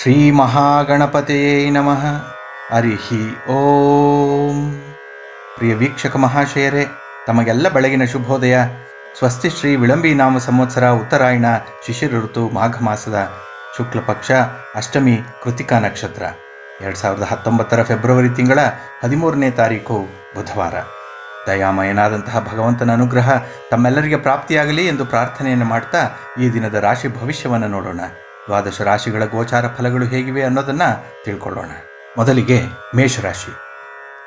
ಶ್ರೀ ಮಹಾಗಣಪತೇ ನಮಃ. ಹರಿ ಓಂ. ಪ್ರಿಯ ವೀಕ್ಷಕ ಮಹಾಶಯರೇ, ತಮಗೆಲ್ಲ ಬೆಳಗಿನ ಶುಭೋದಯ. ಸ್ವಸ್ತಿ ಶ್ರೀ ವಿಳಂಬಿ ನಾಮ ಸಂವತ್ಸರ ಉತ್ತರಾಯಣ ಶಿಶಿರ ಋತು ಮಾಘ ಮಾಸದ ಶುಕ್ಲ ಪಕ್ಷ ಅಷ್ಟಮಿ ಕೃತಿಕಾ ನಕ್ಷತ್ರ. ಎರಡು ಸಾವಿರದ ಹತ್ತೊಂಬತ್ತರ ಫೆಬ್ರವರಿ ತಿಂಗಳ ಹದಿಮೂರನೇ ತಾರೀಕು ಬುಧವಾರ. ದಯಾಮಯನಾದಂತಹ ಭಗವಂತನ ಅನುಗ್ರಹ ತಮ್ಮೆಲ್ಲರಿಗೆ ಪ್ರಾಪ್ತಿಯಾಗಲಿ ಎಂದು ಪ್ರಾರ್ಥನೆಯನ್ನು ಮಾಡ್ತಾ ಈ ದಿನದ ರಾಶಿ ಭವಿಷ್ಯವನ್ನು ನೋಡೋಣ. ದ್ವಾದಶ ರಾಶಿಗಳ ಗೋಚಾರ ಫಲಗಳು ಹೇಗಿವೆ ಅನ್ನೋದನ್ನು ತಿಳ್ಕೊಳ್ಳೋಣ. ಮೊದಲಿಗೆ ಮೇಷರಾಶಿ.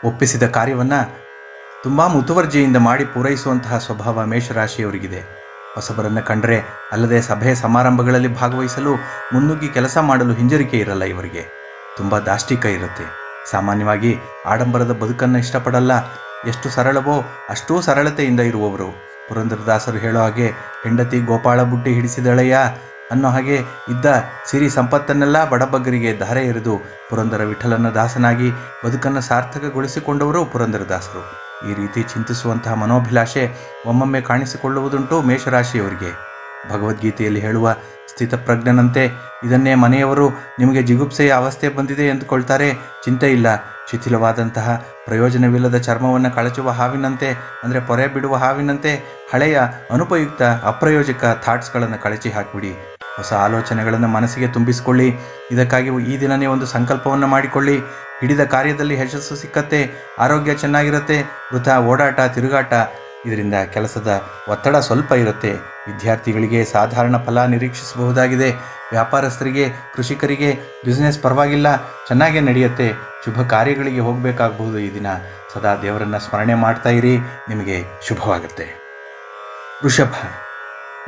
ಒಪ್ಪಿಸಿದ ಕಾರ್ಯವನ್ನು ತುಂಬ ಮುತುವರ್ಜಿಯಿಂದ ಮಾಡಿ ಪೂರೈಸುವಂತಹ ಸ್ವಭಾವ ಮೇಷರಾಶಿಯವರಿಗಿದೆ. ಹೊಸಬರನ್ನು ಕಂಡರೆ ಅಲ್ಲದೆ ಸಭೆ ಸಮಾರಂಭಗಳಲ್ಲಿ ಭಾಗವಹಿಸಲು ಮುನ್ನುಗ್ಗಿ ಕೆಲಸ ಮಾಡಲು ಹಿಂಜರಿಕೆ ಇರಲ್ಲ ಇವರಿಗೆ. ತುಂಬ ದಾಷ್ಟಿಕ ಇರುತ್ತೆ. ಸಾಮಾನ್ಯವಾಗಿ ಆಡಂಬರದ ಬದುಕನ್ನು ಇಷ್ಟಪಡಲ್ಲ. ಎಷ್ಟು ಸರಳವೋ ಅಷ್ಟೂ ಸರಳತೆಯಿಂದ ಇರುವವರು. ಪುರಂದರದಾಸರು ಹೇಳೋ ಹಾಗೆ ಹೆಂಡತಿ ಗೋಪಾಳ ಬುಟ್ಟಿ ಹಿಡಿಸಿದಳೆಯ ಅನ್ನೋ ಹಾಗೆ ಇದ್ದ ಸಿರಿ ಸಂಪತ್ತನ್ನೆಲ್ಲ ಬಡಬಗ್ಗರಿಗೆ ಧಾರೆ ಎರೆದು ಪುರಂದರ ವಿಠಲನ ದಾಸನಾಗಿ ಬದುಕನ್ನು ಸಾರ್ಥಕಗೊಳಿಸಿಕೊಂಡವರು ಪುರಂದರದಾಸರು ಈ ರೀತಿ ಚಿಂತಿಸುವಂತಹ ಮನೋಭಿಲಾಷೆ ಒಮ್ಮೊಮ್ಮೆ ಕಾಣಿಸಿಕೊಳ್ಳುವುದುಂಟು ಮೇಷರಾಶಿಯವರಿಗೆ. ಭಗವದ್ಗೀತೆಯಲ್ಲಿ ಹೇಳುವ ಸ್ಥಿತಪ್ರಜ್ಞನಂತೆ ಇದನ್ನೇ ಮನೆಯವರು ನಿಮಗೆ ಜಿಗುಪ್ಸೆಯ ಅವಸ್ಥೆ ಬಂದಿದೆ ಎಂದುಕೊಳ್ತಾರೆ, ಚಿಂತೆ ಇಲ್ಲ. ಶಿಥಿಲವಾದಂತಹ ಪ್ರಯೋಜನವಿಲ್ಲದ ಚರ್ಮವನ್ನು ಕಳಚುವ ಹಾವಿನಂತೆ, ಅಂದರೆ ಪೊರೆ ಬಿಡುವ ಹಾವಿನಂತೆ ಹಳೆಯ ಅನುಪಯುಕ್ತ ಅಪ್ರಯೋಜಕ ಥಾಟ್ಸ್ಗಳನ್ನು ಕಳಚಿ ಹಾಕಿಬಿಡಿ. ಹೊಸ ಆಲೋಚನೆಗಳನ್ನು ಮನಸ್ಸಿಗೆ ತುಂಬಿಸಿಕೊಳ್ಳಿ. ಇದಕ್ಕಾಗಿ ಈ ದಿನನೇ ಒಂದು ಸಂಕಲ್ಪವನ್ನು ಮಾಡಿಕೊಳ್ಳಿ. ಹಿಡಿದ ಕಾರ್ಯದಲ್ಲಿ ಯಶಸ್ಸು ಸಿಕ್ಕತ್ತೆ, ಆರೋಗ್ಯ ಚೆನ್ನಾಗಿರುತ್ತೆ, ವೃಥ ಓಡಾಟ, ತಿರುಗಾಟ ಇದರಿಂದ ಕೆಲಸದ ಒತ್ತಡ ಸ್ವಲ್ಪ ಇರುತ್ತೆ. ವಿದ್ಯಾರ್ಥಿಗಳಿಗೆ ಸಾಧಾರಣ ಫಲ ನಿರೀಕ್ಷಿಸಬಹುದಾಗಿದೆ. ವ್ಯಾಪಾರಸ್ಥರಿಗೆ, ಕೃಷಿಕರಿಗೆ ಬಿಸ್ನೆಸ್ ಪರವಾಗಿಲ್ಲ, ಚೆನ್ನಾಗೇ ನಡೆಯುತ್ತೆ. ಶುಭ ಕಾರ್ಯಗಳಿಗೆ ಹೋಗಬೇಕಾಗಬಹುದು ಈ ದಿನ. ಸದಾ ದೇವರನ್ನು ಸ್ಮರಣೆ ಮಾಡ್ತಾ ಇರಿ. ನಿಮಗೆ ಶುಭವಾಗುತ್ತೆ. ವೃಷಭ.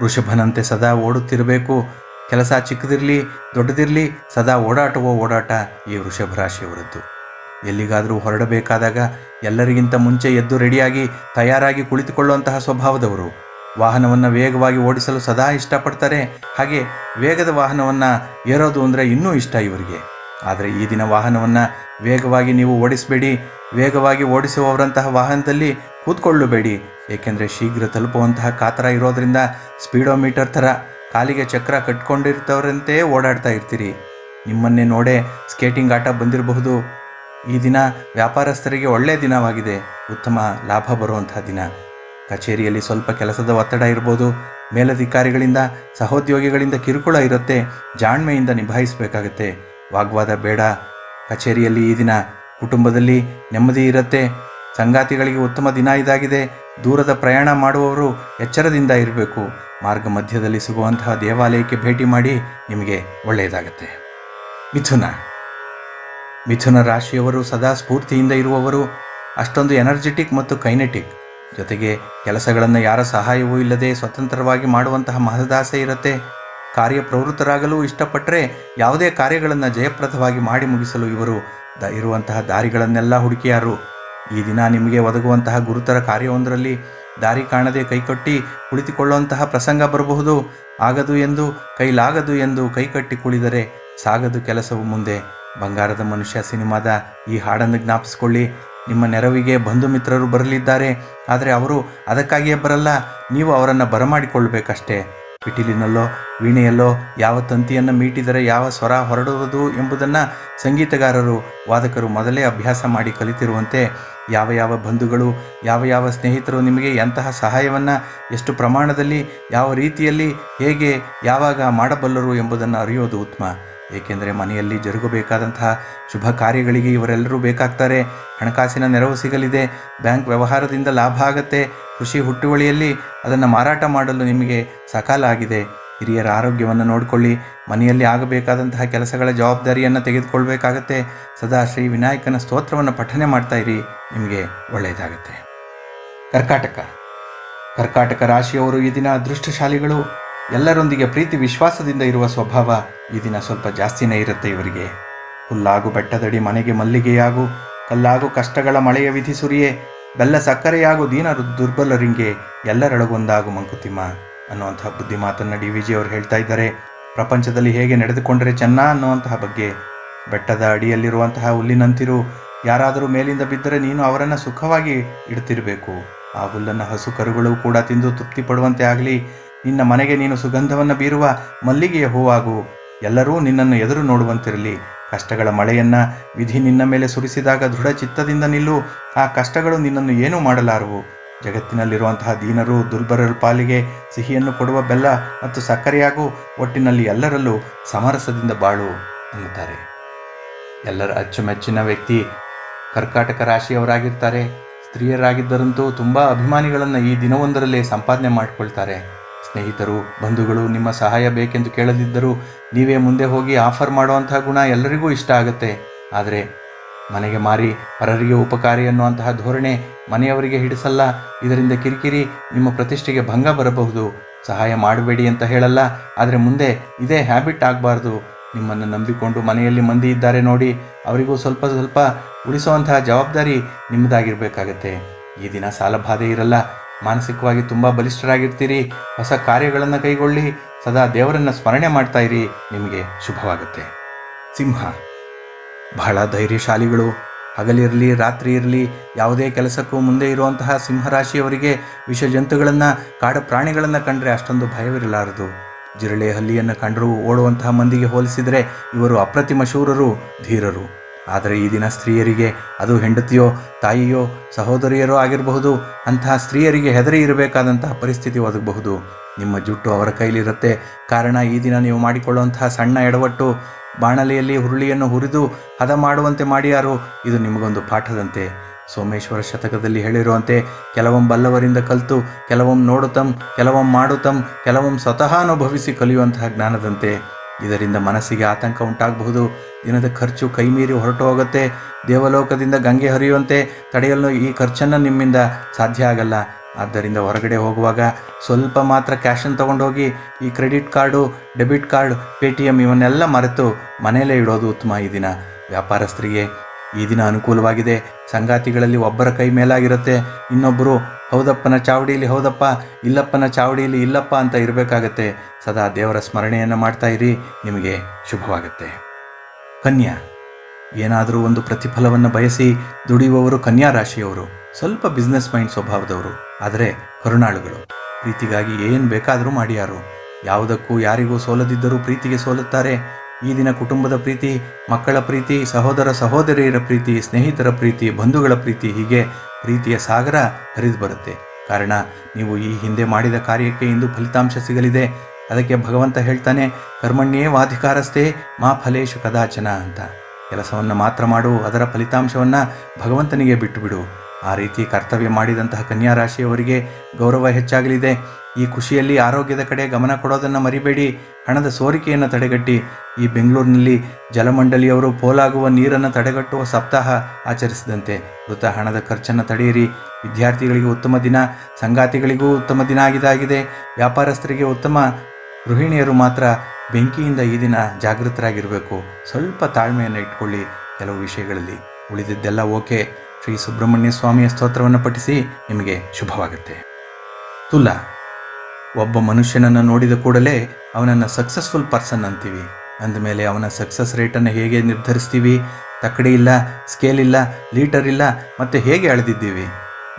ವೃಷಭನಂತೆ ಸದಾ ಓಡುತ್ತಿರಬೇಕು. ಕೆಲಸ ಚಿಕ್ಕದಿರಲಿ, ದೊಡ್ಡದಿರಲಿ, ಸದಾ ಓಡಾಟವೋ ಓಡಾಟ ಈ ವೃಷಭ ರಾಶಿಯವರದ್ದು. ಎಲ್ಲಿಗಾದರೂ ಹೊರಡಬೇಕಾದಾಗ ಎಲ್ಲರಿಗಿಂತ ಮುಂಚೆ ಎದ್ದು ರೆಡಿಯಾಗಿ ತಯಾರಾಗಿ ಕುಳಿತುಕೊಳ್ಳುವಂತಹ ಸ್ವಭಾವದವರು. ವಾಹನವನ್ನು ವೇಗವಾಗಿ ಓಡಿಸಲು ಸದಾ ಇಷ್ಟಪಡ್ತಾರೆ. ಹಾಗೆ ವೇಗದ ವಾಹನವನ್ನು ಏರೋದು ಅಂದರೆ ಇನ್ನೂ ಇಷ್ಟ ಇವರಿಗೆ. ಆದರೆ ಈ ದಿನ ವಾಹನವನ್ನು ವೇಗವಾಗಿ ನೀವು ಓಡಿಸಬೇಡಿ. ವೇಗವಾಗಿ ಓಡಿಸುವವರಂತಹ ವಾಹನದಲ್ಲಿ ಕೂತ್ಕೊಳ್ಳಬೇಡಿ. ಏಕೆಂದರೆ ಶೀಘ್ರ ತಲುಪುವಂತಹ ಕಾತರ ಇರೋದರಿಂದ ಸ್ಪೀಡೋಮೀಟರ್ ಥರ ಕಾಲಿಗೆ ಚಕ್ರ ಕಟ್ಕೊಂಡಿರ್ತವರಂತೆಯೇ ಓಡಾಡ್ತಾ ಇರ್ತೀರಿ. ನಿಮ್ಮನ್ನೇ ನೋಡೇ ಸ್ಕೇಟಿಂಗ್ ಆಟ ಬಂದಿರಬಹುದು. ಈ ದಿನ ವ್ಯಾಪಾರಸ್ಥರಿಗೆ ಒಳ್ಳೆಯ ದಿನವಾಗಿದೆ. ಉತ್ತಮ ಲಾಭ ಬರುವಂತಹ ದಿನ. ಕಚೇರಿಯಲ್ಲಿ ಸ್ವಲ್ಪ ಕೆಲಸದ ಒತ್ತಡ ಇರ್ಬೋದು. ಮೇಲಧಿಕಾರಿಗಳಿಂದ, ಸಹೋದ್ಯೋಗಿಗಳಿಂದ ಕಿರುಕುಳ ಇರುತ್ತೆ. ಜಾಣ್ಮೆಯಿಂದ ನಿಭಾಯಿಸಬೇಕಾಗತ್ತೆ. ವಾಗ್ವಾದ ಬೇಡ. ಕಚೇರಿಯಲ್ಲಿ ಈ ದಿನ ಕುಟುಂಬದಲ್ಲಿ ನೆಮ್ಮದಿ ಇರುತ್ತೆ. ಸಂಗಾತಿಗಳಿಗೆ ಉತ್ತಮ ದಿನ ಇದಾಗಿದೆ. ದೂರದ ಪ್ರಯಾಣ ಮಾಡುವವರು ಎಚ್ಚರದಿಂದ ಇರಬೇಕು. ಮಾರ್ಗ ಮಧ್ಯದಲ್ಲಿ ಸಿಗುವಂತಹ ದೇವಾಲಯಕ್ಕೆ ಭೇಟಿ ಮಾಡಿ ನಿಮಗೆ ಒಳ್ಳೆಯದಾಗತ್ತೆ. ಮಿಥುನ ಮಿಥುನ ರಾಶಿಯವರು ಸದಾ ಸ್ಫೂರ್ತಿಯಿಂದ ಇರುವವರು. ಅಷ್ಟೊಂದು ಎನರ್ಜೆಟಿಕ್ ಮತ್ತು ಕೈನೆಟಿಕ್. ಜೊತೆಗೆ ಕೆಲಸಗಳನ್ನು ಯಾರ ಸಹಾಯವೂ ಇಲ್ಲದೆ ಸ್ವತಂತ್ರವಾಗಿ ಮಾಡುವಂತಹ ಮಹದಾಸೆ ಇರುತ್ತೆ. ಕಾರ್ಯಪ್ರವೃತ್ತರಾಗಲು ಇಷ್ಟಪಟ್ಟರೆ ಯಾವುದೇ ಕಾರ್ಯಗಳನ್ನು ಜಯಪ್ರದವಾಗಿ ಮಾಡಿ ಮುಗಿಸಲು ಇವರು ದ ಇರುವಂತಹ ದಾರಿಗಳನ್ನೆಲ್ಲ ಹುಡುಕಿಯಾರು. ಈ ದಿನ ನಿಮಗೆ ಒದಗುವಂತಹ ಗುರುತರ ಕಾರ್ಯವೊಂದರಲ್ಲಿ ದಾರಿ ಕಾಣದೆ ಕೈಕಟ್ಟಿ ಕುಳಿತುಕೊಳ್ಳುವಂತಹ ಪ್ರಸಂಗ ಬರಬಹುದು. ಆಗದು ಎಂದು, ಕೈಲಾಗದು ಎಂದು ಕೈಕಟ್ಟಿ ಕುಳಿದರೆ ಸಾಗದು ಕೆಲಸವು ಮುಂದೆ. ಬಂಗಾರದ ಮನುಷ್ಯ ಸಿನಿಮಾದ ಈ ಹಾಡನ್ನು ಜ್ಞಾಪಿಸಿಕೊಳ್ಳಿ. ನಿಮ್ಮ ನೆರವಿಗೆ ಬಂಧು ಮಿತ್ರರು ಬರಲಿದ್ದಾರೆ. ಆದರೆ ಅವರು ಅದಕ್ಕಾಗಿಯೇ ಬರಲ್ಲ. ನೀವು ಅವರನ್ನು ಬರಮಾಡಿಕೊಳ್ಳಬೇಕಷ್ಟೇ. ಪಿಟೀಲಿನಲ್ಲೋ, ವೀಣೆಯಲ್ಲೋ, ಯಾವ ತಂತಿಯನ್ನು ಮೀಟಿದರೆ ಯಾವ ಸ್ವರ ಹೊರಡುವುದು ಎಂಬುದನ್ನು ಸಂಗೀತಗಾರರು, ವಾದಕರು ಮೊದಲೇ ಅಭ್ಯಾಸ ಮಾಡಿ ಕಲಿತಿರುವಂತೆ ಯಾವ ಯಾವ ಬಂಧುಗಳು, ಯಾವ ಯಾವ ಸ್ನೇಹಿತರು ನಿಮಗೆ ಎಂತಹ ಸಹಾಯವನ್ನು, ಎಷ್ಟು ಪ್ರಮಾಣದಲ್ಲಿ, ಯಾವ ರೀತಿಯಲ್ಲಿ, ಹೇಗೆ, ಯಾವಾಗ ಮಾಡಬಲ್ಲರು ಎಂಬುದನ್ನು ಅರಿಯೋದು ಉತ್ತಮ. ಏಕೆಂದರೆ ಮನೆಯಲ್ಲಿ ಜರುಗಬೇಕಾದಂತಹ ಶುಭ ಕಾರ್ಯಗಳಿಗೆ ಇವರೆಲ್ಲರೂ ಬೇಕಾಗ್ತಾರೆ. ಹಣಕಾಸಿನ ನೆರವು ಸಿಗಲಿದೆ. ಬ್ಯಾಂಕ್ ವ್ಯವಹಾರದಿಂದ ಲಾಭ ಆಗತ್ತೆ. ಕೃಷಿ ಹುಟ್ಟುವಳಿಯಲ್ಲಿ ಅದನ್ನು ಮಾರಾಟ ಮಾಡಲು ನಿಮಗೆ ಸಕಾಲ ಆಗಿದೆ. ಹಿರಿಯರ ಆರೋಗ್ಯವನ್ನು ನೋಡಿಕೊಳ್ಳಿ. ಮನೆಯಲ್ಲಿ ಆಗಬೇಕಾದಂತಹ ಕೆಲಸಗಳ ಜವಾಬ್ದಾರಿಯನ್ನು ತೆಗೆದುಕೊಳ್ಬೇಕಾಗತ್ತೆ. ಸದಾ ಶ್ರೀ ವಿನಾಯಕನ ಸ್ತೋತ್ರವನ್ನು ಪಠನೆ ಮಾಡ್ತಾ ಇರಿ. ನಿಮಗೆ ಒಳ್ಳೆಯದಾಗತ್ತೆ. ಕರ್ಕಾಟಕ. ಕರ್ಕಾಟಕ ರಾಶಿಯವರು ಈ ದಿನ ಅದೃಷ್ಟಶಾಲಿಗಳು. ಎಲ್ಲರೊಂದಿಗೆ ಪ್ರೀತಿ ವಿಶ್ವಾಸದಿಂದ ಇರುವ ಸ್ವಭಾವ ಈ ದಿನ ಸ್ವಲ್ಪ ಜಾಸ್ತಿನೇ ಇರುತ್ತೆ ಇವರಿಗೆ. ಹುಲ್ಲಾಗು ಬೆಟ್ಟದಡಿ ಮನೆಗೆ ಮಲ್ಲಿಗೆಯಾಗು, ಕಲ್ಲಾಗು ಕಷ್ಟಗಳ ಮಳೆಯ ವಿಧಿ ಸುರಿಯೇ, ಬೆಲ್ಲ ಸಕ್ಕರೆಯಾಗು ದೀನ ದುರ್ಬಲರಿಂಗೆ ಎಲ್ಲರೊಳಗೊಂದಾಗು ಮಂಕುತಿಮ್ಮ ಅನ್ನುವಂತಹ ಬುದ್ಧಿಮಾತನ್ನು ಡಿ ವಿ ಜಿ ಅವರು ಹೇಳ್ತಾ ಇದ್ದಾರೆ. ಪ್ರಪಂಚದಲ್ಲಿ ಹೇಗೆ ನಡೆದುಕೊಂಡರೆ ಚೆನ್ನ ಅನ್ನುವಂತಹ ಬಗ್ಗೆ, ಬೆಟ್ಟದ ಅಡಿಯಲ್ಲಿರುವಂತಹ ಹುಲ್ಲಿನಂತಿರು, ಯಾರಾದರೂ ಮೇಲಿಂದ ಬಿದ್ದರೆ ನೀನು ಅವರನ್ನು ಸುಖವಾಗಿ ಇಡ್ತಿರಬೇಕು. ಆ ಹುಲ್ಲನ್ನು ಹಸು ಕರುಗಳು ಕೂಡ ತಿಂದು ತೃಪ್ತಿ ಪಡುವಂತೆ ಆಗಲಿ ನಿನ್ನ ಮನೆಗೆ ನೀನು ಸುಗಂಧವನ್ನು ಬೀರುವ ಮಲ್ಲಿಗೆಯ ಹೂವಾಗು. ಎಲ್ಲರೂ ನಿನ್ನನ್ನು ಎದುರು ನೋಡುವಂತಿರಲಿ. ಕಷ್ಟಗಳ ಮಳೆಯನ್ನ ವಿಧಿ ನಿನ್ನ ಮೇಲೆ ಸುರಿಸಿದಾಗ ದೃಢ ಚಿತ್ತದಿಂದ ನಿಲ್ಲು. ಆ ಕಷ್ಟಗಳು ನಿನ್ನನ್ನು ಏನೂ ಮಾಡಲಾರವು. ಜಗತ್ತಿನಲ್ಲಿರುವಂತಹ ದೀನರು, ದುರ್ಬರರ ಪಾಲಿಗೆ ಸಿಹಿಯನ್ನು ಕೊಡುವ ಬೆಲ್ಲ ಮತ್ತು ಸಕ್ಕರೆಯಾಗೂ. ಒಟ್ಟಿನಲ್ಲಿ ಎಲ್ಲರಲ್ಲೂ ಸಮರಸದಿಂದ ಬಾಳು ಅನ್ನುತ್ತಾರೆ ಎಲ್ಲರ ಅಚ್ಚುಮೆಚ್ಚಿನ ವ್ಯಕ್ತಿ ಕರ್ಕಾಟಕ ರಾಶಿಯವರಾಗಿರ್ತಾರೆ. ಸ್ತ್ರೀಯರಾಗಿದ್ದರಂತೂ ತುಂಬ ಅಭಿಮಾನಿಗಳನ್ನು ಈ ದಿನವೊಂದರಲ್ಲೇ ಸಂಪಾದನೆ ಮಾಡಿಕೊಳ್ತಾರೆ. ಸ್ನೇಹಿತರು, ಬಂಧುಗಳು, ನಿಮ್ಮ ಸಹಾಯ ಬೇಕೆಂದು ಕೇಳದಿದ್ದರೂ ನೀವೇ ಮುಂದೆ ಹೋಗಿ ಆಫರ್ ಮಾಡುವಂತಹ ಗುಣ ಎಲ್ಲರಿಗೂ ಇಷ್ಟ ಆಗುತ್ತೆ. ಆದರೆ ಮನೆಗೆ ಮಾರಿ ಪರರಿಗೆ ಉಪಕಾರಿ ಅನ್ನುವಂತಹ ಧೋರಣೆ ಮನೆಯವರಿಗೆ ಹಿಡಿಸಲ್ಲ. ಇದರಿಂದ ಕಿರಿಕಿರಿ ನಿಮ್ಮ ಪ್ರತಿಷ್ಠೆಗೆ ಭಂಗ ಬರಬಹುದು. ಸಹಾಯ ಮಾಡಬೇಡಿ ಅಂತ ಹೇಳಲ್ಲ, ಆದರೆ ಮುಂದೆ ಇದೇ ಹ್ಯಾಬಿಟ್ ಆಗಬಾರ್ದು. ನಿಮ್ಮನ್ನು ನಂಬಿಕೊಂಡು ಮನೆಯಲ್ಲಿ ಮಂದಿ ಇದ್ದಾರೆ ನೋಡಿ, ಅವರಿಗೂ ಸ್ವಲ್ಪ ಸ್ವಲ್ಪ ಉಳಿಸುವಂತಹ ಜವಾಬ್ದಾರಿ ನಿಮ್ಮದಾಗಿರಬೇಕಾಗತ್ತೆ. ಈ ದಿನ ಸಾಲಬಾಧೆ ಇರಲ್ಲ ಮಾನಸಿಕವಾಗಿ ತುಂಬ ಬಲಿಷ್ಠರಾಗಿರ್ತೀರಿ. ಹೊಸ ಕಾರ್ಯಗಳನ್ನು ಕೈಗೊಳ್ಳಿ. ಸದಾ ದೇವರನ್ನು ಸ್ಮರಣೆ ಮಾಡ್ತಾ ಇರಿ. ನಿಮಗೆ ಶುಭವಾಗುತ್ತೆ. ಸಿಂಹ. ಬಹಳ ಧೈರ್ಯಶಾಲಿಗಳು. ಹಗಲಿರಲಿ, ರಾತ್ರಿ ಇರಲಿ, ಯಾವುದೇ ಕೆಲಸಕ್ಕೂ ಮುಂದೆ ಇರುವಂತಹ ಸಿಂಹರಾಶಿಯವರಿಗೆ ವಿಷ ಜಂತುಗಳನ್ನು, ಕಾಡು ಪ್ರಾಣಿಗಳನ್ನು ಕಂಡ್ರೆ ಅಷ್ಟೊಂದು ಭಯವಿರಲಾರದು. ಜಿರಳೆ ಹಲ್ಲಿಯನ್ನು ಕಂಡರೂ ಓಡುವಂತಹ ಮಂದಿಗೆ ಹೋಲಿಸಿದರೆ ಇವರು ಅಪ್ರತಿಮ ಶೂರರು, ಧೀರರು. ಆದರೆ ಈ ದಿನ ಸ್ತ್ರೀಯರಿಗೆ ಅದು ಹೆಂಡತಿಯೋ, ತಾಯಿಯೋ, ಸಹೋದರಿಯರೋ ಆಗಿರಬಹುದು. ಅಂತಹ ಸ್ತ್ರೀಯರಿಗೆ ಹೆದರಿ ಇರಬೇಕಾದಂತಹ ಪರಿಸ್ಥಿತಿ ಒದಗಬಹುದು. ನಿಮ್ಮ ಜುಟ್ಟು ಅವರ ಕೈಲಿರುತ್ತೆ. ಕಾರಣ ಈ ದಿನ ನೀವು ಮಾಡಿಕೊಳ್ಳುವಂತಹ ಸಣ್ಣ ಎಡವಟ್ಟು, ಬಾಣಲೆಯಲ್ಲಿ ಹುರುಳಿಯನ್ನು ಹುರಿದು ಹದ ಮಾಡುವಂತೆ ಮಾಡಿಯಾರು ಇದು ನಿಮಗೊಂದು ಪಾಠದಂತೆ. ಸೋಮೇಶ್ವರ ಶತಕದಲ್ಲಿ ಹೇಳಿರುವಂತೆ ಕೆಲವೊಮ್ಮೆ ಬಲ್ಲವರಿಂದ ಕಲಿತು ಕೆಲವೊಮ್ಮೆ ನೋಡುತ್ತಂ ಕೆಲವೊಮ್ಮೆ ಮಾಡುತ್ತಂ ಕೆಲವೊಮ್ಮೆ ಸ್ವತಃ ಅನುಭವಿಸಿ ಕಲಿಯುವಂತಹ ಜ್ಞಾನದಂತೆ. ಇದರಿಂದ ಮನಸ್ಸಿಗೆ ಆತಂಕ ಉಂಟಾಗಬಹುದು. ದಿನದ ಖರ್ಚು ಕೈಮೀರಿ ಹೊರಟು ಹೋಗುತ್ತೆ ದೇವಲೋಕದಿಂದ ಗಂಗೆ ಹರಿಯುವಂತೆ ತಡೆಯಲು ಈ ಖರ್ಚನ್ನು ನಿಮ್ಮಿಂದ ಸಾಧ್ಯ ಆಗಲ್ಲ. ಆದ್ದರಿಂದ ಹೊರಗಡೆ ಹೋಗುವಾಗ ಸ್ವಲ್ಪ ಮಾತ್ರ ಕ್ಯಾಶನ್ನು ತೊಗೊಂಡೋಗಿ ಈ credit card, debit card Paytm ಇವನ್ನೆಲ್ಲ ಮರೆತು ಮನೆಯಲ್ಲೇ ಇಡೋದು ಉತ್ತಮ ಈ ದಿನ. ವ್ಯಾಪಾರಸ್ಥರಿಗೆ ಈ ದಿನ ಅನುಕೂಲವಾಗಿದೆ. ಸಂಗಾತಿಗಳಲ್ಲಿ ಒಬ್ಬರ ಕೈ ಮೇಲಾಗಿರುತ್ತೆ. ಇನ್ನೊಬ್ಬರು ಹೌದಪ್ಪನ ಚಾವಡಿಯಲ್ಲಿ ಹೌದಪ್ಪ, ಇಲ್ಲಪ್ಪನ ಚಾವಡಿಯಲ್ಲಿ ಇಲ್ಲಪ್ಪ ಅಂತ ಇರಬೇಕಾಗತ್ತೆ. ಸದಾ ದೇವರ ಸ್ಮರಣೆಯನ್ನು ಮಾಡ್ತಾ ಇರಿ. ನಿಮಗೆ ಶುಭವಾಗುತ್ತೆ. ಕನ್ಯಾ, ಏನಾದರೂ ಒಂದು ಪ್ರತಿಫಲವನ್ನು ಬಯಸಿ ದುಡಿಯುವವರು ಕನ್ಯಾ ರಾಶಿಯವರು ಸ್ವಲ್ಪ ಬಿಸ್ನೆಸ್ ಮೈಂಡ್ ಸ್ವಭಾವದವರು. ಆದರೆ ಕರುಣಾಳುಗಳು. ಪ್ರೀತಿಗಾಗಿ ಏನು ಬೇಕಾದರೂ ಮಾಡಿಯಾರು. ಯಾವುದಕ್ಕೂ ಯಾರಿಗೂ ಸೋಲದಿದ್ದರೂ ಪ್ರೀತಿಗೆ ಸೋಲುತ್ತಾರೆ. ಈ ದಿನ ಕುಟುಂಬದ ಪ್ರೀತಿ, ಮಕ್ಕಳ ಪ್ರೀತಿ, ಸಹೋದರ ಸಹೋದರಿಯರ ಪ್ರೀತಿ, ಸ್ನೇಹಿತರ ಪ್ರೀತಿ, ಬಂಧುಗಳ ಪ್ರೀತಿ ಹೀಗೆ ಪ್ರೀತಿಯ ಸಾಗರ ಹರಿದು ಬರುತ್ತೆ. ಕಾರಣ, ನೀವು ಈ ಹಿಂದೆ ಮಾಡಿದ ಕಾರ್ಯಕ್ಕೆ ಇಂದು ಫಲಿತಾಂಶ ಸಿಗಲಿದೆ. ಅದಕ್ಕೆ ಭಗವಂತ ಹೇಳ್ತಾನೆ, ಕರ್ಮಣ್ಯೇ ವಾಧಿಕಾರಸ್ಥೆ, ಮಾ ಫಲೇಶ ಕದಾಚನ ಅಂತ. ಕೆಲಸವನ್ನು ಮಾತ್ರ ಮಾಡು, ಅದರ ಫಲಿತಾಂಶವನ್ನು ಭಗವಂತನಿಗೆ ಬಿಟ್ಟು ಬಿಡು ಆ ರೀತಿ ಕರ್ತವ್ಯ ಮಾಡಿದಂತಹ ಕನ್ಯಾ ರಾಶಿಯವರಿಗೆ ಗೌರವ ಹೆಚ್ಚಾಗಲಿದೆ. ಈ ಖುಷಿಯಲ್ಲಿ ಆರೋಗ್ಯದ ಕಡೆ ಗಮನ ಕೊಡೋದನ್ನು ಮರಿಬೇಡಿ. ಹಣದ ಸೋರಿಕೆಯನ್ನು ತಡೆಗಟ್ಟಿ. ಈ ಬೆಂಗಳೂರಿನಲ್ಲಿ ಜಲಮಂಡಳಿಯವರು ಪೋಲಾಗುವ ನೀರನ್ನು ತಡೆಗಟ್ಟುವ ಸಪ್ತಾಹ ಆಚರಿಸಿದಂತೆ ಮೃತ ಹಣದ ಖರ್ಚನ್ನು ತಡೆಯಿರಿ. ವಿದ್ಯಾರ್ಥಿಗಳಿಗೆ ಉತ್ತಮ ದಿನ, ಸಂಗಾತಿಗಳಿಗೂ ಉತ್ತಮ ದಿನ ಆಗಿದಾಗಿದೆ. ವ್ಯಾಪಾರಸ್ಥರಿಗೆ ಉತ್ತಮ ಗೃಹಿಣಿಯರು ಮಾತ್ರ ಬೆಂಕಿಯಿಂದ ಈ ದಿನ ಜಾಗೃತರಾಗಿರಬೇಕು. ಸ್ವಲ್ಪ ತಾಳ್ಮೆಯನ್ನು ಇಟ್ಕೊಳ್ಳಿ ಕೆಲವು ವಿಷಯಗಳಲ್ಲಿ. ಉಳಿದಿದ್ದೆಲ್ಲ ಓಕೆ. ಶ್ರೀ ಸುಬ್ರಹ್ಮಣ್ಯ ಸ್ವಾಮಿಯ ಸ್ತೋತ್ರವನ್ನು ಪಠಿಸಿ ನಿಮಗೆ ಶುಭವಾಗುತ್ತೆ. ತುಲ, ಒಬ್ಬ ಮನುಷ್ಯನನ್ನು ನೋಡಿದ ಕೂಡಲೇ ಅವನನ್ನು ಸಕ್ಸಸ್ಫುಲ್ ಪರ್ಸನ್ ಅಂತೀವಿ. ಅಂದಮೇಲೆ ಅವನ ಸಕ್ಸಸ್ ರೇಟನ್ನು ಹೇಗೆ ನಿರ್ಧರಿಸ್ತೀವಿ? ತಕ್ಕಡಿ ಇಲ್ಲ ಸ್ಕೇಲ್ ಇಲ್ಲ ಲೀಟರ್ ಇಲ್ಲ, ಮತ್ತು ಹೇಗೆ ಅಳೆದಿದ್ದೀವಿ?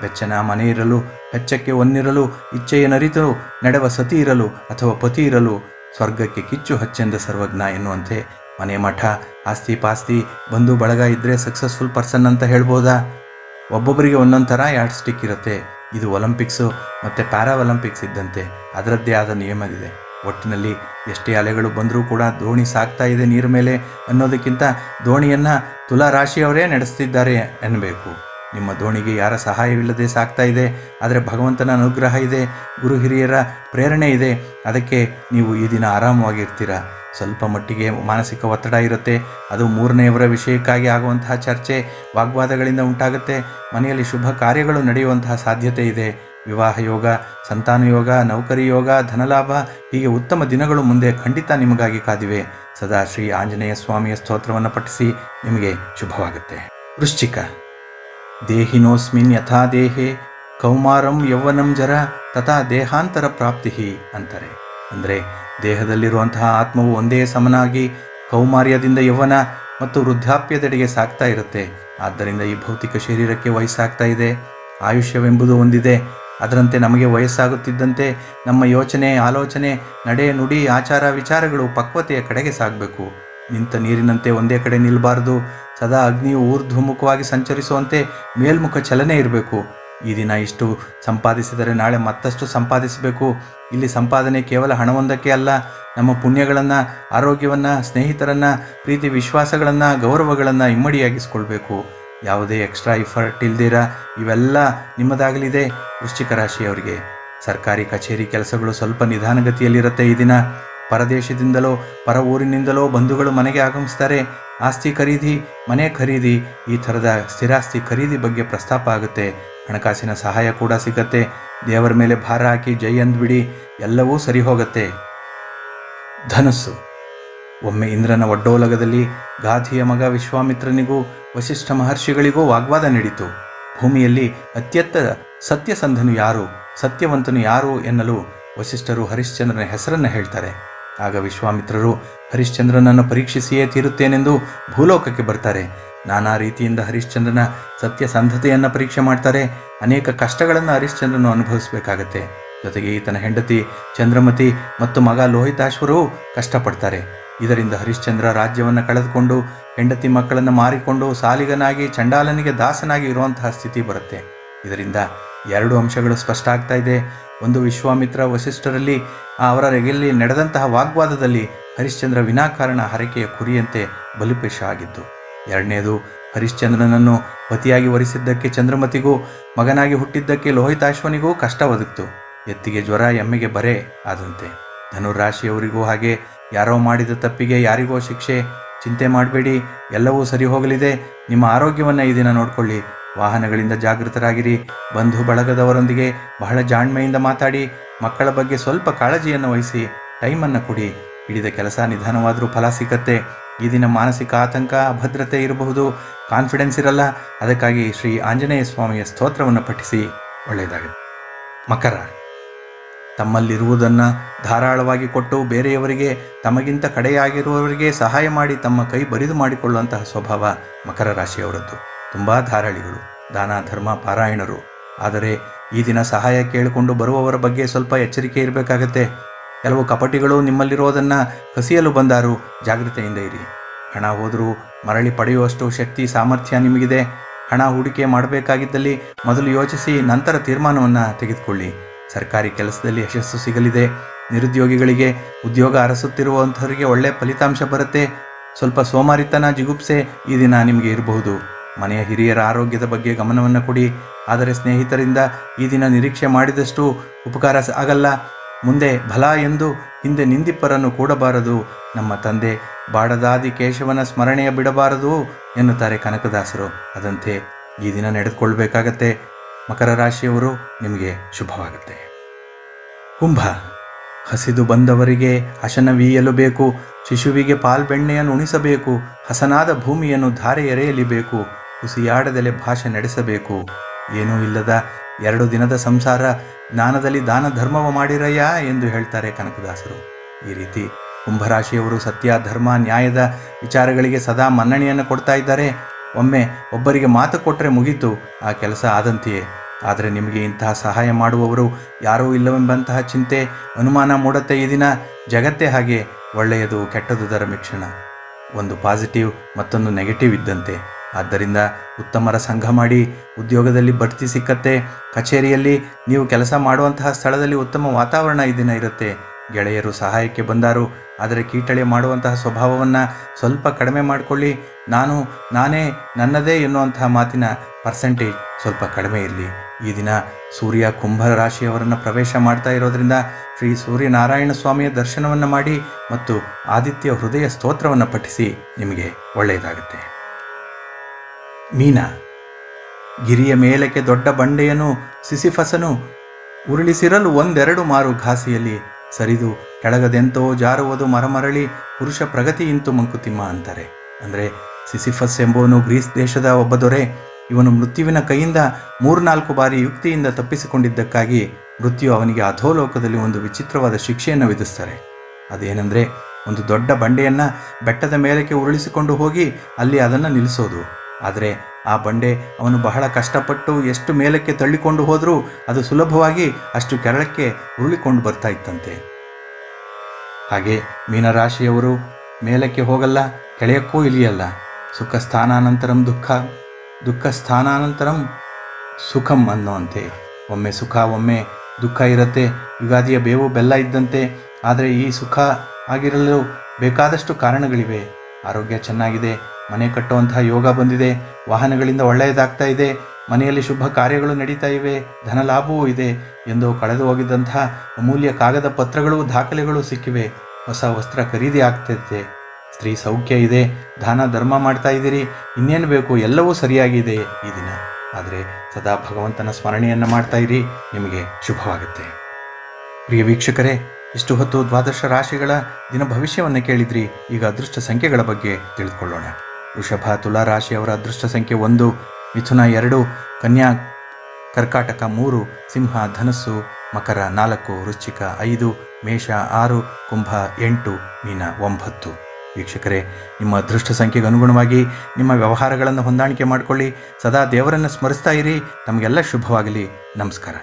ಬೆಚ್ಚನ, ಮನೆ ಇರಲು, ಬೆಚ್ಚಕ್ಕೆ ಒನ್ನಿರಲು ಇಚ್ಛೆಯನರಿತು ನಡೆವ ಸತಿ ಇರಲು ಅಥವಾ ಪತಿ ಇರಲು, ಸ್ವರ್ಗಕ್ಕೆ ಕಿಚ್ಚು ಹಚ್ಚೆಂದ ಸರ್ವಜ್ಞ ಎನ್ನುವಂತೆ ಮನೆ ಮಠ, ಆಸ್ತಿ ಪಾಸ್ತಿ, ಬಂಧು ಬಳಗ ಇದ್ದರೆ ಸಕ್ಸಸ್ಫುಲ್ ಪರ್ಸನ್ ಅಂತ ಹೇಳ್ಬೋದಾ? ಒಬ್ಬೊಬ್ಬರಿಗೆ ಒಂದೊಂದು ಥರ ಯಾರ್ಡ್ ಸ್ಟಿಕ್ ಇರುತ್ತೆ. ಇದು ಒಲಿಂಪಿಕ್ಸು ಮತ್ತು ಪ್ಯಾರಾ ಒಲಿಂಪಿಕ್ಸ್ ಇದ್ದಂತೆ. ಅದರದ್ದೇ ಆದ ನಿಯಮದಿದೆ ಒಟ್ಟಿನಲ್ಲಿ ಎಷ್ಟೇ ಅಲೆಗಳು ಬಂದರೂ ಕೂಡ ದೋಣಿ ಸಾಗ್ತಾ ಇದೆ ನೀರ ಮೇಲೆ ಅನ್ನೋದಕ್ಕಿಂತ ದೋಣಿಯನ್ನು ತುಲಾ ರಾಶಿಯವರೇ ನಡೆಸ್ತಿದ್ದಾರೆ ಎನ್ನಬೇಕು ನಿಮ್ಮ ದೋಣಿಗೆ ಯಾರ ಸಹಾಯವಿಲ್ಲದೆ ಸಾಕ್ತಾ ಇದೆ, ಆದರೆ ಭಗವಂತನ ಅನುಗ್ರಹ ಇದೆ, ಗುರು ಹಿರಿಯರ ಪ್ರೇರಣೆ ಇದೆ, ಅದಕ್ಕೆ ನೀವು ಈ ದಿನ ಆರಾಮವಾಗಿರ್ತೀರ? ಸ್ವಲ್ಪ ಮಟ್ಟಿಗೆ ಮಾನಸಿಕ ಒತ್ತಡ ಇರುತ್ತೆ, ಅದು ಮೂರನೆಯವರ ವಿಷಯಕ್ಕಾಗಿ ಆಗುವಂತಹ ಚರ್ಚೆ, ವಾಗ್ವಾದಗಳಿಂದ ಉಂಟಾಗುತ್ತೆ, ಮನೆಯಲ್ಲಿ ಶುಭ ಕಾರ್ಯಗಳು ನಡೆಯುವಂತಹ ಸಾಧ್ಯತೆ ಇದೆ, ವಿವಾಹ ಯೋಗ, ಸಂತಾನ ಯೋಗ, ನೌಕರಿ ಯೋಗ, ಧನಲಾಭ, ಹೀಗೆ ಉತ್ತಮ ದಿನಗಳು ಮುಂದೆ ಖಂಡಿತ ನಿಮಗಾಗಿ ಕಾದಿವೆ. ಸದಾ ಶ್ರೀ ಆಂಜನೇಯ ಸ್ವಾಮಿಯ ಸ್ತೋತ್ರವನ್ನು ಪಠಿಸಿ ನಿಮಗೆ ಶುಭವಾಗುತ್ತೆ. ವೃಶ್ಚಿಕ ದೇಹಿನೋಸ್ಮಿನ್ ಯಥಾ ದೇಹೆ, ಕೌಮಾರಂ ಯೌವನಂ ಜರ, ತಥಾ ದೇಹಾಂತರ ಪ್ರಾಪ್ತಿ ಅಂತಾರೆ. ಅಂದರೆ ದೇಹದಲ್ಲಿರುವಂತಹ ಆತ್ಮವು ಒಂದೇ ಸಮನಾಗಿ ಕೌಮಾರ್ಯದಿಂದ ಯೌವನ ಮತ್ತು ವೃದ್ಧಾಪ್ಯದೆಡೆಗೆ ಸಾಗ್ತಾ ಇರುತ್ತೆ. ಆದ್ದರಿಂದ ಈ ಭೌತಿಕ ಶರೀರಕ್ಕೆ ವಯಸ್ಸಾಗ್ತಾ ಇದೆ, ಆಯುಷ್ಯವೆಂಬುದು ಒಂದಿದೆ ಅದರಂತೆ ನಮಗೆ ವಯಸ್ಸಾಗುತ್ತಿದ್ದಂತೆ ನಮ್ಮ ಯೋಚನೆ, ಆಲೋಚನೆ, ನಡೆ ನುಡಿ, ಆಚಾರ ವಿಚಾರಗಳು ಪಕ್ವತೆಯ ಕಡೆಗೆ ಸಾಗಬೇಕು. ನಿಂತ ನೀರಿನಂತೆ ಒಂದೇ ಕಡೆ ನಿಲ್ಲಬಾರದು ಸದಾ ಅಗ್ನಿಯು ಊರ್ಧ್ವಮುಖವಾಗಿ ಸಂಚರಿಸುವಂತೆ ಮೇಲ್ಮುಖ ಚಲನೆ ಇರಬೇಕು. ಈ ದಿನ ಇಷ್ಟು ಸಂಪಾದಿಸಿದರೆ ನಾಳೆ ಮತ್ತಷ್ಟು ಸಂಪಾದಿಸಬೇಕು. ಇಲ್ಲಿ ಸಂಪಾದನೆ ಕೇವಲ ಹಣವೊಂದಕ್ಕೆ ಅಲ್ಲ, ನಮ್ಮ ಪುಣ್ಯಗಳನ್ನು, ಆರೋಗ್ಯವನ್ನು, ಸ್ನೇಹಿತರನ್ನು, ಪ್ರೀತಿ ವಿಶ್ವಾಸಗಳನ್ನು, ಗೌರವಗಳನ್ನು ಇಮ್ಮಡಿಯಾಗಿಸ್ಕೊಳ್ಬೇಕು. ಯಾವುದೇ ಎಕ್ಸ್ಟ್ರಾ ಇಫರ್ಟ್ ಇಲ್ದಿರ, ಇವೆಲ್ಲ ನಿಮ್ಮದಾಗಲಿದೆ. ವೃಶ್ಚಿಕ ರಾಶಿಯವರಿಗೆ ಸರ್ಕಾರಿ ಕಚೇರಿ ಕೆಲಸಗಳು ಸ್ವಲ್ಪ ನಿಧಾನಗತಿಯಲ್ಲಿರುತ್ತೆ ಈ ದಿನ. ಪರದೇಶದಿಂದಲೋ ಪರ ಊರಿನಿಂದಲೋ ಬಂಧುಗಳು ಮನೆಗೆ ಆಗಮಿಸ್ತಾರೆ. ಆಸ್ತಿ ಖರೀದಿ, ಮನೆ ಖರೀದಿ, ಈ ಥರದ ಸ್ಥಿರಾಸ್ತಿ ಖರೀದಿ ಬಗ್ಗೆ ಪ್ರಸ್ತಾಪ ಆಗುತ್ತೆ. ಹಣಕಾಸಿನ ಸಹಾಯ ಕೂಡ ಸಿಗತ್ತೆ. ದೇವರ ಮೇಲೆ ಭಾರ ಹಾಕಿ ಜೈ ಅಂದ್ಬಿಡಿ, ಎಲ್ಲವೂ ಸರಿ ಹೋಗುತ್ತೆ ಧನಸ್ಸು. ಒಮ್ಮೆ ಇಂದ್ರನ ಒಡ್ಡೋಲಗದಲ್ಲಿ ಗಾಧಿಯ ಮಗ ವಿಶ್ವಾಮಿತ್ರನಿಗೂ ವಶಿಷ್ಠ ಮಹರ್ಷಿಗಳಿಗೂ ವಾಗ್ವಾದ ನಡೀತು. ಭೂಮಿಯಲ್ಲಿ ಅತ್ಯಂತ ಸತ್ಯಸಂಧನು ಯಾರು, ಸತ್ಯವಂತನು ಯಾರು ಎನ್ನಲು ವಸಿಷ್ಠರು ಹರಿಶ್ಚಂದ್ರನ ಹೆಸರನ್ನು ಹೇಳ್ತಾರೆ. ಆಗ ವಿಶ್ವಾಮಿತ್ರರು, ಹರಿಶ್ಚಂದ್ರನನ್ನು ಪರೀಕ್ಷಿಸಿಯೇ ತೀರುತ್ತೇನೆಂದು ಭೂಲೋಕಕ್ಕೆ ಬರ್ತಾರೆ. ನಾನಾ ರೀತಿಯಿಂದ ಹರಿಶ್ಚಂದ್ರನ ಸತ್ಯಸಂಧತೆಯನ್ನು ಪರೀಕ್ಷೆ ಮಾಡ್ತಾರೆ. ಅನೇಕ ಕಷ್ಟಗಳನ್ನು ಹರಿಶ್ಚಂದ್ರನು ಅನುಭವಿಸಬೇಕಾಗತ್ತೆ. ಜೊತೆಗೆ ಈತನ ಹೆಂಡತಿ ಚಂದ್ರಮತಿ ಮತ್ತು ಮಗ ಲೋಹಿತಾಶ್ವರೂ ಕಷ್ಟಪಡ್ತಾರೆ. ಇದರಿಂದ ಹರಿಶ್ಚಂದ್ರ ರಾಜ್ಯವನ್ನು ಕಳೆದುಕೊಂಡು, ಹೆಂಡತಿ ಮಕ್ಕಳನ್ನು ಮಾರಿಕೊಂಡು ಸಾಲಿಗನಾಗಿ, ಚಂಡಾಲನಿಗೆ ದಾಸನಾಗಿ ಇರುವಂತಹ ಸ್ಥಿತಿ ಬರುತ್ತೆ. ಇದರಿಂದ ಎರಡು ಅಂಶಗಳು ಸ್ಪಷ್ಟ ಆಗ್ತಾ ಇದೆ. ಒಂದು ವಿಶ್ವಾಮಿತ್ರ ವಸಿಷ್ಠರಲ್ಲಿ, ಅವರ ರೆಗೆಯಲ್ಲಿ ನಡೆದಂತಹ ವಾಗ್ವಾದದಲ್ಲಿ ಹರಿಶ್ಚಂದ್ರ ವಿನಾಕಾರಣ ಹರಕೆಯ ಕುರಿಯಂತೆ ಬಲಿಪೇಶ ಆಗಿದ್ದು, ಎರಡನೇದು, ಹರಿಶ್ಚಂದ್ರನನ್ನು ಪತಿಯಾಗಿ ವರಿಸಿದ್ದಕ್ಕೆ ಚಂದ್ರಮತಿಗೂ, ಮಗನಾಗಿ ಹುಟ್ಟಿದ್ದಕ್ಕೆ ಲೋಹಿತಾಶ್ವನಿಗೂ ಕಷ್ಟ ಒದಗಿತು. ಎತ್ತಿಗೆ ಜ್ವರ, ಎಮ್ಮೆಗೆ ಬರೆ ಆದಂತೆ. ಧನುರಾಶಿಯವರಿಗೂ ಹಾಗೆ ಯಾರೋ ಮಾಡಿದ ತಪ್ಪಿಗೆ ಯಾರಿಗೋ ಶಿಕ್ಷೆ, ಚಿಂತೆ ಮಾಡಬೇಡಿ, ಎಲ್ಲವೂ ಸರಿ ಹೋಗಲಿದೆ, ನಿಮ್ಮ ಆರೋಗ್ಯವನ್ನು ಈ ದಿನ ನೋಡ್ಕೊಳ್ಳಿ ವಾಹನಗಳಿಂದ ಜಾಗೃತರಾಗಿರಿ. ಬಂಧು ಬಳಗದವರೊಂದಿಗೆ ಬಹಳ ಜಾಣ್ಮೆಯಿಂದ ಮಾತಾಡಿ, ಮಕ್ಕಳ ಬಗ್ಗೆ ಸ್ವಲ್ಪ ಕಾಳಜಿಯನ್ನು ವಹಿಸಿ, ಟೈಮನ್ನು ಕೊಡಿ. ಹಿಡಿದ ಕೆಲಸ ನಿಧಾನವಾದರೂ ಫಲ ಸಿಗತ್ತೆ. ಈ ದಿನ ಮಾನಸಿಕ ಆತಂಕ, ಅಭದ್ರತೆ ಇರಬಹುದು. ಕಾನ್ಫಿಡೆನ್ಸ್ ಇರಲ್ಲ. ಅದಕ್ಕಾಗಿ ಶ್ರೀ ಆಂಜನೇಯ ಸ್ವಾಮಿಯ ಸ್ತೋತ್ರವನ್ನು ಪಠಿಸಿ. ಒಳ್ಳೆಯದಾಗಿದೆ ಮಕರ, ತಮ್ಮಲ್ಲಿರುವುದನ್ನು ಧಾರಾಳವಾಗಿ ಕೊಟ್ಟು ಬೇರೆಯವರಿಗೆ, ತಮಗಿಂತ ಕಡೆಯಾಗಿರುವವರಿಗೆ ಸಹಾಯ ಮಾಡಿ ತಮ್ಮ ಕೈ ಬರಿದು ಮಾಡಿಕೊಳ್ಳುವಂತಹ ಸ್ವಭಾವ ಮಕರ ರಾಶಿಯವರದ್ದು. ತುಂಬ ಧಾರಾಳಿಗಳು, ದಾನ, ಧರ್ಮ, ಪಾರಾಯಣರು. ಆದರೆ ಈ ದಿನ ಸಹಾಯ ಕೇಳಿಕೊಂಡು ಬರುವವರ ಬಗ್ಗೆ ಸ್ವಲ್ಪ ಎಚ್ಚರಿಕೆ ಇರಬೇಕಾಗತ್ತೆ. ಕೆಲವು ಕಪಟಿಗಳು ನಿಮ್ಮಲ್ಲಿರೋದನ್ನು ಕಸಿಯಲು ಬಂದಾರು ಜಾಗೃತೆಯಿಂದ ಇರಿ. ಹಣ ಹೋದರೂ ಮರಳಿ ಪಡೆಯುವಷ್ಟು ಶಕ್ತಿ, ಸಾಮರ್ಥ್ಯ ನಿಮಗಿದೆ. ಹಣ ಹೂಡಿಕೆ ಮಾಡಬೇಕಾಗಿದ್ದಲ್ಲಿ ಮೊದಲು ಯೋಚಿಸಿ, ನಂತರ ತೀರ್ಮಾನವನ್ನು ತೆಗೆದುಕೊಳ್ಳಿ. ಸರ್ಕಾರಿ ಕೆಲಸದಲ್ಲಿ ಯಶಸ್ಸು ಸಿಗಲಿದೆ. ನಿರುದ್ಯೋಗಿಗಳಿಗೆ ಉದ್ಯೋಗ ಅರಸುತ್ತಿರುವಂಥವರಿಗೆ ಒಳ್ಳೆಯ ಫಲಿತಾಂಶ ಬರುತ್ತೆ. ಸ್ವಲ್ಪ ಸೋಮಾರಿತನ, ಜಿಗುಪ್ಸೆ ಈ ದಿನ ನಿಮಗೆ ಇರಬಹುದು. ಮನೆಯ ಹಿರಿಯರ ಆರೋಗ್ಯದ ಬಗ್ಗೆ ಗಮನವನ್ನು ಕೊಡಿ. ಆದರೆ ಸ್ನೇಹಿತರಿಂದ ಈ ದಿನ ನಿರೀಕ್ಷೆ ಮಾಡಿದಷ್ಟು ಉಪಕಾರ ಆಗಲ್ಲ. ಮುಂದೆ ಬಲ ಎಂದು ಹಿಂದೆ ನಿಂದಿಪ್ಪರನ್ನು ಕೂಡಬಾರದು. ನಮ್ಮ ತಂದೆ ಬಾಡದಾದಿ ಕೇಶವನ ಸ್ಮರಣೆಯ ಬಿಡಬಾರದು ಎನ್ನುತ್ತಾರೆ ಕನಕದಾಸರು. ಅದಂತೆ ಈ ದಿನ ನಡೆದುಕೊಳ್ಬೇಕಾಗತ್ತೆ. ಮಕರ ರಾಶಿಯವರು ನಿಮಗೆ ಶುಭವಾಗುತ್ತೆ. ಕುಂಭ. ಹಸಿದು ಬಂದವರಿಗೆ ಹಸನವೀಯಲು ಬೇಕು. ಶಿಶುವಿಗೆ ಪಾಲ್ಬೆಣ್ಣೆಯನ್ನು ಉಣಿಸಬೇಕು. ಹಸನಾದ ಭೂಮಿಯನ್ನು ಧಾರೆ ಎರೆಯಲಿಬೇಕು ಹುಸಿಯಾಡದಲೆ ಭಾಷೆ ನಡೆಸಬೇಕು. ಏನೂ ಇಲ್ಲದ ಎರಡು ದಿನದ ಸಂಸಾರ ಜ್ಞಾನದಲ್ಲಿ ದಾನ ಧರ್ಮವ ಮಾಡಿರಯ್ಯ ಎಂದು ಹೇಳ್ತಾರೆ ಕನಕದಾಸರು. ಈ ರೀತಿ ಕುಂಭರಾಶಿಯವರು ಸತ್ಯ, ಧರ್ಮ, ನ್ಯಾಯದ ವಿಚಾರಗಳಿಗೆ ಸದಾ ಮನ್ನಣೆಯನ್ನು ಕೊಡ್ತಾ ಇದ್ದಾರೆ. ಒಮ್ಮೆ ಒಬ್ಬರಿಗೆ ಮಾತು ಕೊಟ್ಟರೆ ಮುಗೀತು, ಆ ಕೆಲಸ ಆದಂತೆಯೇ. ಆದರೆ ನಿಮಗೆ ಇಂತಹ ಸಹಾಯ ಮಾಡುವವರು ಯಾರೂ ಇಲ್ಲವೆಂಬಂತಹ ಚಿಂತೆ, ಅನುಮಾನ ಮೂಡತ್ತೆ ಈ ದಿನ. ಜಗತ್ತೇ ಹಾಗೆ, ಒಳ್ಳೆಯದು ಕೆಟ್ಟದುದರ ಮಿಶ್ರಣ ಒಂದು ಪಾಸಿಟಿವ್ ಮತ್ತೊಂದು ನೆಗೆಟಿವ್ ಇದ್ದಂತೆ. ಆದ್ದರಿಂದ ಉತ್ತಮರ ಸಂಘ ಮಾಡಿ ಉದ್ಯೋಗದಲ್ಲಿ ಬಡ್ತಿ ಸಿಕ್ಕತ್ತೆ. ಕಚೇರಿಯಲ್ಲಿ ನೀವು ಕೆಲಸ ಮಾಡುವಂತಹ ಸ್ಥಳದಲ್ಲಿ ಉತ್ತಮ ವಾತಾವರಣ ಈ ದಿನ ಇರುತ್ತೆ. ಗೆಳೆಯರು ಸಹಾಯಕ್ಕೆ ಬಂದಾರು. ಆದರೆ ಕೀಟಳೆ ಮಾಡುವಂತಹ ಸ್ವಭಾವವನ್ನು ಸ್ವಲ್ಪ ಕಡಿಮೆ ಮಾಡಿಕೊಳ್ಳಿ. ನಾನು, ನಾನೇ ನನ್ನದೇ ಎನ್ನುವಂತಹ ಮಾತಿನ ಪರ್ಸೆಂಟೇಜ್ ಸ್ವಲ್ಪ ಕಡಿಮೆ ಇರಲಿ. ಈ ದಿನ ಸೂರ್ಯ ಕುಂಭ ರಾಶಿಯವರನ್ನು ಪ್ರವೇಶ ಮಾಡ್ತಾ ಇರೋದರಿಂದ ಶ್ರೀ ಸೂರ್ಯನಾರಾಯಣ ಸ್ವಾಮಿಯ ದರ್ಶನವನ್ನು ಮಾಡಿ ಮತ್ತು ಆದಿತ್ಯ ಹೃದಯ ಸ್ತೋತ್ರವನ್ನು ಪಠಿಸಿ ನಿಮಗೆ ಒಳ್ಳೆಯದಾಗುತ್ತೆ. ಮೀನ. ಗಿರಿಯ ಮೇಲಕ್ಕೆ ದೊಡ್ಡ ಬಂಡೆಯನ್ನು ಸಿಸಿಫಸನು ಉರುಳಿಸಿರಲು ಒಂದೆರಡು ಮಾರು ಘಾಸಿಯಲ್ಲಿ ಸರಿದು ಕೆಳಗದೆಂತೋ ಜಾರುವುದು ಮರಮರಳಿ ಪುರುಷ ಪ್ರಗತಿ ಇಂತು ಮಂಕುತಿಮ್ಮ ಅಂತಾರೆ. ಅಂದರೆ ಸಿಸಿಫಸ್ ಎಂಬುವನು ಗ್ರೀಸ್ ದೇಶದ ಒಬ್ಬ ದೊರೆ. ಇವನು ಮೃತ್ಯುವಿನ ಕೈಯಿಂದ ಮೂರ್ನಾಲ್ಕು ಬಾರಿ ಯುಕ್ತಿಯಿಂದ ತಪ್ಪಿಸಿಕೊಂಡಿದ್ದಕ್ಕಾಗಿ ಮೃತ್ಯು ಅವನಿಗೆ ಅಧೋಲೋಕದಲ್ಲಿ ಒಂದು ವಿಚಿತ್ರವಾದ ಶಿಕ್ಷೆಯನ್ನು ವಿಧಿಸ್ತಾರೆ. ಅದೇನೆಂದರೆ ಒಂದು ದೊಡ್ಡ ಬಂಡೆಯನ್ನು ಬೆಟ್ಟದ ಮೇಲಕ್ಕೆ ಉರುಳಿಸಿಕೊಂಡು ಹೋಗಿ ಅಲ್ಲಿ ಅದನ್ನು ನಿಲ್ಲಿಸೋದು. ಆದರೆ ಆ ಬಂಡೆ ಅವನು ಬಹಳ ಕಷ್ಟಪಟ್ಟು ಎಷ್ಟು ಮೇಲಕ್ಕೆ ತಳ್ಳಿಕೊಂಡು ಹೋದರೂ ಅದು ಸುಲಭವಾಗಿ ಅಷ್ಟು ಕೆರಳಕ್ಕೆ ಉರುಳಿಕೊಂಡು ಬರ್ತಾ ಇತ್ತಂತೆ. ಹಾಗೆ ಮೀನರಾಶಿಯವರು ಮೇಲಕ್ಕೆ ಹೋಗಲ್ಲ, ಕೆಳೆಯಕ್ಕೂ ಇಲಿಯಲ್ಲ ಸುಖ ಸ್ಥಾನಾನಂತರಂ ದುಃಖ ದುಃಖ ಸ್ಥಾನಾನಂತರಂ ಸುಖಂ ಅನ್ನುವಂತೆ. ಒಮ್ಮೆ ಸುಖ, ಒಮ್ಮೆ ದುಃಖ ಇರುತ್ತೆ, ಯುಗಾದಿಯ ಬೇವು ಬೆಲ್ಲ ಇದ್ದಂತೆ. ಆದರೆ ಈ ಸುಖ ಆಗಿರಲು ಬೇಕಾದಷ್ಟು ಕಾರಣಗಳಿವೆ. ಆರೋಗ್ಯ ಚೆನ್ನಾಗಿದೆ ಮನೆ ಕಟ್ಟುವಂತಹ ಯೋಗ ಬಂದಿದೆ, ವಾಹನಗಳಿಂದ ಒಳ್ಳೆಯದಾಗ್ತಾ ಇದೆ, ಮನೆಯಲ್ಲಿ ಶುಭ ಕಾರ್ಯಗಳು ನಡೀತಾ ಇವೆ, ಧನ ಲಾಭವೂ ಇದೆ ಎಂದು ಕಳೆದು ಹೋಗಿದ್ದಂತಹ ಅಮೂಲ್ಯ ಕಾಗದ ಪತ್ರಗಳು, ದಾಖಲೆಗಳು ಸಿಕ್ಕಿವೆ. ಹೊಸ ವಸ್ತ್ರ ಖರೀದಿ ಆಗ್ತೈತೆ. ಸ್ತ್ರೀ ಸೌಖ್ಯ ಇದೆ, ದಾನ ಧರ್ಮ ಮಾಡ್ತಾ ಇದ್ದೀರಿ, ಇನ್ನೇನು ಬೇಕು ಎಲ್ಲವೂ ಸರಿಯಾಗಿದೆ ಈ ದಿನ. ಆದರೆ ಸದಾ ಭಗವಂತನ ಸ್ಮರಣೆಯನ್ನು ಮಾಡ್ತಾ ಇರಿ, ನಿಮಗೆ ಶುಭವಾಗುತ್ತೆ. ಪ್ರಿಯ ವೀಕ್ಷಕರೇ, ಇಷ್ಟು ಹೊತ್ತು ದ್ವಾದಶ ರಾಶಿಗಳ ದಿನ ಭವಿಷ್ಯವನ್ನು ಕೇಳಿದ್ರಿ, ಈಗ ಅದೃಷ್ಟ ಸಂಖ್ಯೆಗಳ ಬಗ್ಗೆ ತಿಳಿದುಕೊಳ್ಳೋಣ. ವೃಷಭ ತುಲಾ ರಾಶಿಯವರ ಅದೃಷ್ಟ ಸಂಖ್ಯೆ ಒಂದು, ಮಿಥುನ ಎರಡು, ಕನ್ಯಾ ಕರ್ಕಾಟಕ ಮೂರು, ಸಿಂಹ ಧನಸ್ಸು, ಮಕರ ನಾಲ್ಕು, ವೃಶ್ಚಿಕ ಐದು, ಮೇಷ ಆರು, ಕುಂಭ ಎಂಟು, ಮೀನ ಒಂಬತ್ತು. ವೀಕ್ಷಕರೇ, ನಿಮ್ಮ ಅದೃಷ್ಟ ಸಂಖ್ಯೆಗೆ ಅನುಗುಣವಾಗಿ ನಿಮ್ಮ ವ್ಯವಹಾರಗಳನ್ನು ಹೊಂದಾಣಿಕೆ ಮಾಡಿಕೊಳ್ಳಿ. ಸದಾ ದೇವರನ್ನು ಸ್ಮರಿಸ್ತಾ ಇರಿ. ತಮಗೆಲ್ಲ ಶುಭವಾಗಲಿ. ನಮಸ್ಕಾರ.